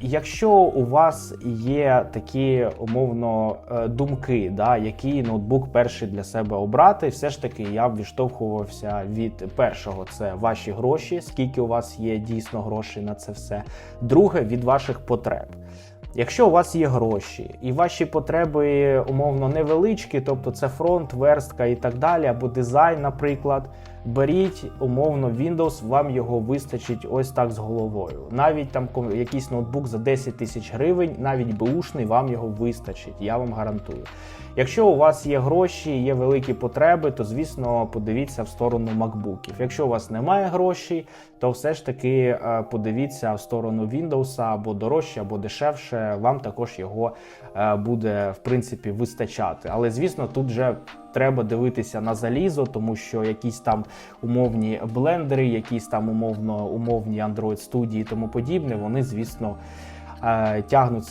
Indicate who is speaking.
Speaker 1: Якщо у вас є такі умовно е, думки, да, який ноутбук перший для себе обрати, все ж таки я б відштовхувався від першого це ваші гроші, скільки у вас є дійсно грошей на це все. Друге від ваших потреб. Якщо у вас є гроші і ваші потреби умовно невеличкі, тобто це фронт, верстка і так далі, або дизайн, наприклад, беріть умовно Windows, вам його вистачить ось так з головою. Навіть там якийсь ноутбук за 10 тисяч гривень, навіть беушний, вам його вистачить, я вам гарантую. Якщо у вас є гроші, є великі потреби, то звісно подивіться в сторону макбуків. Якщо у вас немає грошей, то все ж таки е, подивіться в сторону Windows або дорожче, або дешевше. Вам також його е, буде в принципі вистачати. Але звісно, тут вже треба дивитися на залізо, тому що якісь там умовні блендери, якісь там умовно умовні Android студії і тому подібне, вони звісно тягнуть тягнуть